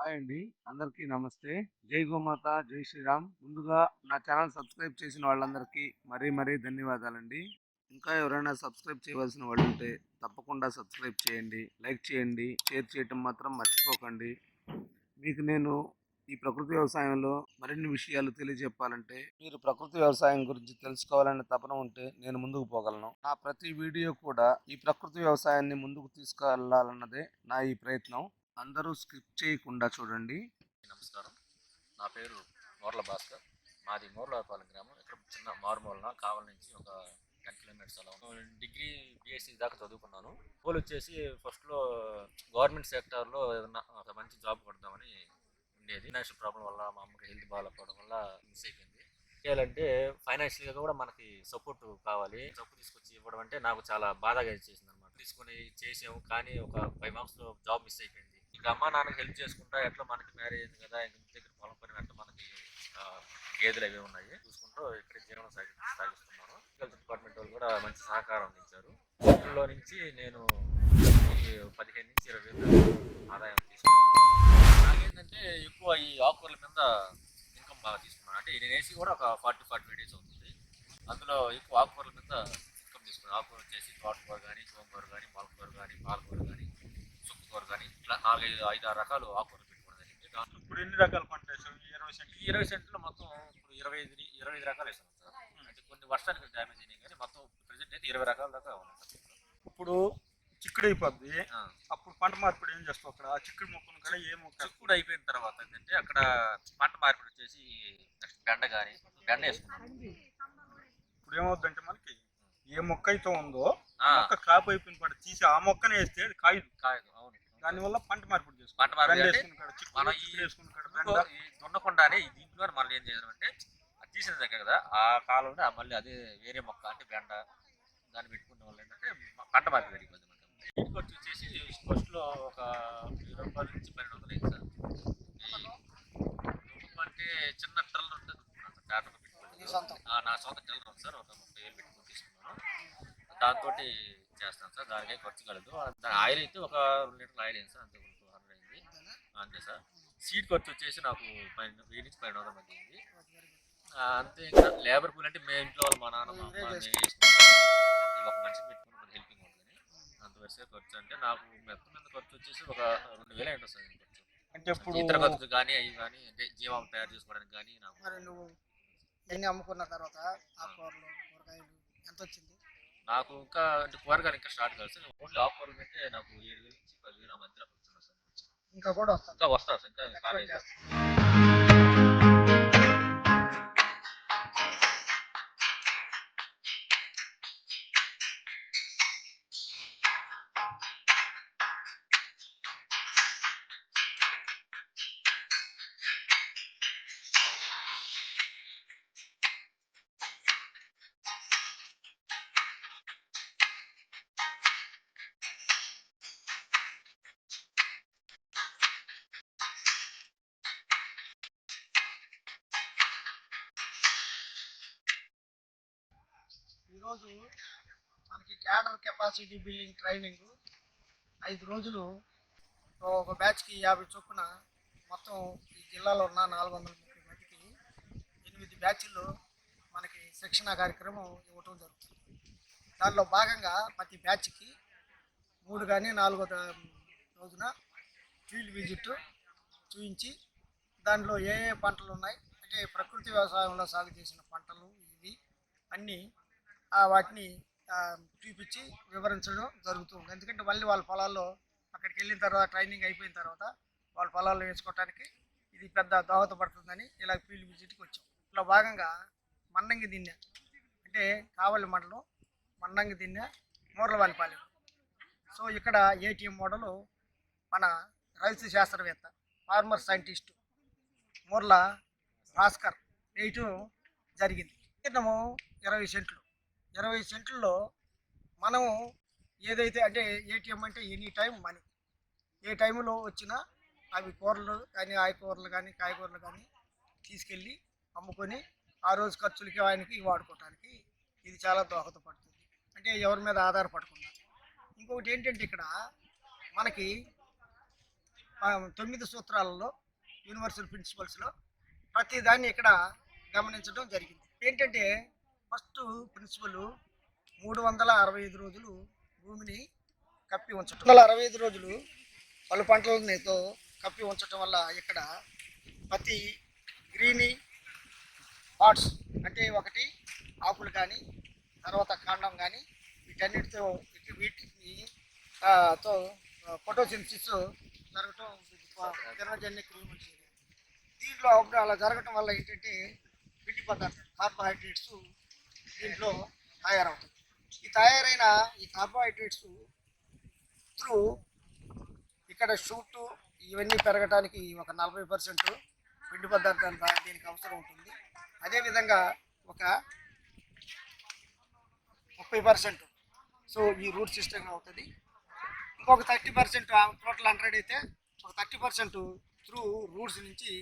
Hi అండి. అందరికీ నమస్తే. జై గోమాత జై శ్రీరామ్. ముందుగా నా ఛానల్ సబ్స్క్రైబ్ చేసిన వాళ్ళందరికీ మరీ మరీ ధన్యవాదాలండి. ఇంకా ఎవరైనా సబ్స్క్రైబ్ చేయవలసిన వాళ్ళు ఉంటే తప్పకుండా సబ్స్క్రైబ్ చేయండి లైక్ చేయండి షేర్ చేయటం మాత్రం మర్చిపోకండి. మీకు నేను ఈ ప్రకృతి వ్యవసాయంలో మరిన్ని విషయాలు తెలియజెప్పాలంటే మీరు ప్రకృతి వ్యవసాయం గురించి తెలుసుకోవాలనే తపన ఉంటే నేను ముందుకు పోగలను. నా ప్రతి వీడియో కూడా ఈ ప్రకృతి వ్యవసాయాన్ని ముందుకు తీసుకెళ్ళాలన్నదే నా ఈ ప్రయత్నం. అందరూ స్కిప్ చేయకుండా చూడండి. నమస్కారం. నా పేరు మోర్ల భాస్కర్. మాది మోర్లపాలెం గ్రామం. ఇక్కడ చిన్న మారుమూలన కావల నుంచి ఒక టెన్ కిలోమీటర్స్ అలా డిగ్రీ బీఎస్సీ దాకా చదువుకున్నాను. గోల్ వచ్చేసి ఫస్ట్లో గవర్నమెంట్ సెక్టార్లో ఏదన్నా ఒక మంచి జాబ్ కొడదామని ఉండేది. ఫైనాన్షియల్ ప్రాబ్లం వల్ల మా అమ్మకి హెల్త్ బాగాలేకపోవడం వల్ల మిస్ అయిపోయింది. చేయాలంటే ఫైనాన్షియల్గా కూడా మనకి సపోర్ట్ కావాలి. సపోర్ట్ తీసుకొచ్చి ఇవ్వడం అంటే నాకు చాలా బాధగా చేసింది అనమాట తీసుకొని చేసాము కానీ ఒక ఫైవ్ మంత్స్లో జాబ్ మిస్ అయిపోయింది. ఇంకా అమ్మ నాన్నకి హెల్ప్ చేసుకుంటా ఎట్లా మనకి మ్యారేజ్ అయింది కదా ఇంక ఇంటి దగ్గర పొలం పని ఎట్లా మనకి గేదెలు అవి ఉన్నాయి. చూసుకుంటూ ఇక్కడ జీవనం సాగి సాగిస్తున్నాను హెల్త్ డిపార్ట్మెంట్ వాళ్ళు కూడా మంచి సహకారం అందించారు. వీటిలో నుంచి నేను పదిహేను నుంచి ఇరవై వేలు ఆదాయం తీసుకున్నాను. నాకేంటంటే ఎక్కువ ఈ ఆకుకూరల మీద ఇన్కమ్ బాగా తీసుకున్నాను. అంటే నేను వేసి కూడా ఒక ఫార్టీ ఫార్టీ ఫైవ్ డేస్ అవుతుంది. అందులో ఎక్కువ ఆకుకూరల మీద ఇన్కమ్ తీసుకున్నాను. ఆకుకూర వచ్చేసి తోటకూర కానీ గోంగూర కానీ మొలకూర కానీ పాలకూర కానీ చుక్కకూర కానీ ఇట్లా నాలుగైదు ఐదు ఆరు రకాలు ఆకుకూరలు పెట్టుకోవడం జరిగింది. దాంట్లో ఇప్పుడు ఎన్ని రకాల పంట వేసావు ఈ ఇరవై సెంట్లు. ఈ ఇరవై సెంట్లో మొత్తం ఇప్పుడు ఇరవై ఐదు ఇరవై ఐదు రకాలు వేసాను సార్ అంటే కొన్ని వర్షానికి డ్యామేజ్ అయినాయి కానీ మొత్తం ప్రెసెంట్ అయితే ఇరవై రకాల దాకా ఉన్నాయి. ఇప్పుడు చిక్కుడు అయిపోద్ది. అప్పుడు పంట మార్పిడి ఏం చేస్తావు అక్కడ? ఆ చిక్కుడు మొక్కను కూడా ఏ మొక్క? చిక్కుడు అయిపోయిన తర్వాత ఏంటంటే అక్కడ పంట మార్పిడి వచ్చేసి నెక్స్ట్ బెండ కానీ బెండ వేసుకున్నాను ఇప్పుడు ఏమవుద్దంటే మనకి ఏ మొక్క అయితే ఉందో మొక్క కాపు అయిపోయిన పంట తీసి ఆ మొక్కనే వేస్తే అది కాయదు. కాయలు అవును దానివల్ల పంట మార్పిడి చేసుకో పంట మార్పిడి అంటే మనం ఈ- దున్నకుండానే దీంట్లో మనం ఏం చేసామంటే అది తీసిన దగ్గర కదా ఆ కాలంలో ఆ మళ్ళీ అదే వేరే మొక్క అంటే బెండ దాన్ని పెట్టుకున్న వల్ల ఏంటంటే పంట మార్పిడి పెరిగిపోతుంది మనకి ఖర్చు వచ్చేసి ఫస్ట్లో ఒక వెయ్యి రూపాయల నుంచి పన్నెండు వందలు అయింది సార్. అంటే చిన్న ట్రల్ ఉంటుంది డాక్టర్ పెట్టుకోండి ఆ, నా సొంత టెల్లర్ ఉంది సార్ ఒక ముప్పై వేలు పెట్టుకుని తీసుకున్నాను. దాంతో చేస్తాను సార్ దానికి ఖర్చు కలదు. దాని ఆయిల్ అయితే ఒక రెండు లీటర్ల ఆయిల్ అయింది సార్ అంతే టూ హండ్రెడ్ అయింది అంతే సార్. సీడ్ ఖర్చు వచ్చేసి నాకు పన్నెండు వెయ్యి నుంచి పన్నెండు వందల మధ్య అయింది. అంతే ఇంకా లేబర్ కూల్ అంటే మేము ఇంట్లో వాళ్ళు మా నాన్న మా అమ్మ ఒక మనిషి పెట్టుకుని కొంచెం హెల్పింగ్ ఉంటుంది. అంత వరుసగా ఖర్చు అంటే నాకు మొత్తం మీద ఖర్చు వచ్చేసి ఒక రెండు వేలు అయింది సార్ ఖర్చు. అంటే ఇప్పుడు ఇతర ఖర్చులు కానీ అవి కానీ అంటే జీవం తయారు చేసుకోవడానికి కానీ నాకు మరి నువ్వు ఎన్ని అమ్ముకున్న తర్వాత కూరగాయలు ఎంత వచ్చింది నాకు ఇంకా అంటే కూరగాయలు ఇంకా స్టార్ట్ కాదు సార్. ఓన్లీ ఆఫర్ అంటే నాకు ఏడు వేలు నుంచి పది వేల మధ్యలో ఇంకా కూడా వస్తుంది ఇంకా వస్తా సార్. ఇంకా కాలేదు ఈరోజు మనకి క్యాడర్ కెపాసిటీ బిల్డింగ్ ట్రైనింగ్ ఐదు రోజులు. ఒక బ్యాచ్కి యాభై చొప్పున మొత్తం ఈ జిల్లాలో ఉన్న నాలుగు వందల ముప్పై మందికి ఎనిమిది బ్యాచ్ల్లో మనకి శిక్షణ కార్యక్రమం ఇవ్వటం జరుగుతుంది. దానిలో భాగంగా ప్రతి బ్యాచ్కి మూడు కానీ నాలుగో రోజున ఫీల్డ్ విజిట్ చూపించి దానిలో ఏ ఏ పంటలు ఉన్నాయి అంటే ప్రకృతి వ్యవసాయంలో సాగు చేసిన పంటలు ఇవి అన్నీ వాటిని చూపించి వివరించడం జరుగుతుంది. ఎందుకంటే మళ్ళీ వాళ్ళ పొలాల్లో అక్కడికి వెళ్ళిన తర్వాత ట్రైనింగ్ అయిపోయిన తర్వాత వాళ్ళ పొలాల్లో వేసుకోవడానికి ఇది పెద్ద దోహదపడుతుందని ఇలా ఫీల్డ్ విజిట్కి వచ్చాం. ఇట్లా భాగంగా మన్నంగి దిన్నె అంటే కావలి మండలం మన్నంగి దిన్నె మూర్లవాలిపాలెం సో ఇక్కడ ఏటీఎం మోడలు మన రైతు శాస్త్రవేత్త ఫార్మర్ సైంటిస్టు మూర్ల భాస్కర్ వేయటం జరిగింది. విస్తీర్ణము ఇరవై సెంట్లు. ఇరవై సెంట్లలో మనము ఏదైతే అంటే ఏటీఎం అంటే ఎనీ టైం మనీ. ఏ టైంలో వచ్చినా అవి కూరలు కానీ ఆకుకూరలు కానీ కాయగూరలు కానీ తీసుకెళ్ళి అమ్ముకొని ఆ రోజు ఖర్చులకి ఆయనకి వాడుకోవటానికి ఇది చాలా దోహదపడుతుంది. అంటే ఎవరి మీద ఆధారపడకుండా. ఇంకొకటి ఏంటంటే ఇక్కడ మనకి తొమ్మిది సూత్రాలలో యూనివర్సల్ ప్రిన్సిపల్స్లో ప్రతిదాన్ని ఇక్కడ గమనించడం జరిగింది. ఏంటంటే ఫస్ట్ ప్రిన్సిపల్ మూడు వందల అరవై ఐదు రోజులు భూమిని కప్పి ఉంచటం. వందల అరవై ఐదు రోజులు పలు పంటలతో కప్పి ఉంచటం వల్ల ఇక్కడ ప్రతి గ్రీనీ పార్ట్స్ అంటే ఒకటి ఆకులు కానీ తర్వాత కాండం కానీ వీటన్నిటితో వీటిని తో ఫోటోసింథసిస్ జరగటం జన్మజన్య దీంట్లో అప్పుడు అలా జరగటం వల్ల ఏంటంటే పిండి పదార్థాలు కార్బోహైడ్రేట్స్ దీంట్లో తయారవుతుంది ఈ తయారైన ఈ కార్బోహైడ్రేట్స్ త్రూ ఇక్కడ షూట్ ఇవన్నీ పెరగటానికి ఒక నలభై పర్సెంట్ పిండి పదార్థాలు దీనికి అవసరం ఉంటుంది. అదేవిధంగా ఒక ముప్పై పర్సెంట్. సో ఈ రూట్ సిస్టమ్ అవుతుంది. ఇంకొక థర్టీ పర్సెంట్ టోటల్ హండ్రెడ్ అయితే ఒక థర్టీ పర్సెంట్ త్రూ రూట్స్ నుంచి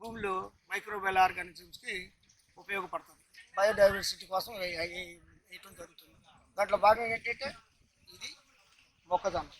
భూమిలో మైక్రోబయల్ ఆర్గానిజమ్స్కి ఉపయోగపడుతుంది. బయోడైవర్సిటీ కోసం వేయటం జరుగుతుంది. దాంట్లో భాగంగా ఏంటంటే ఇది మొక్కజొన్న.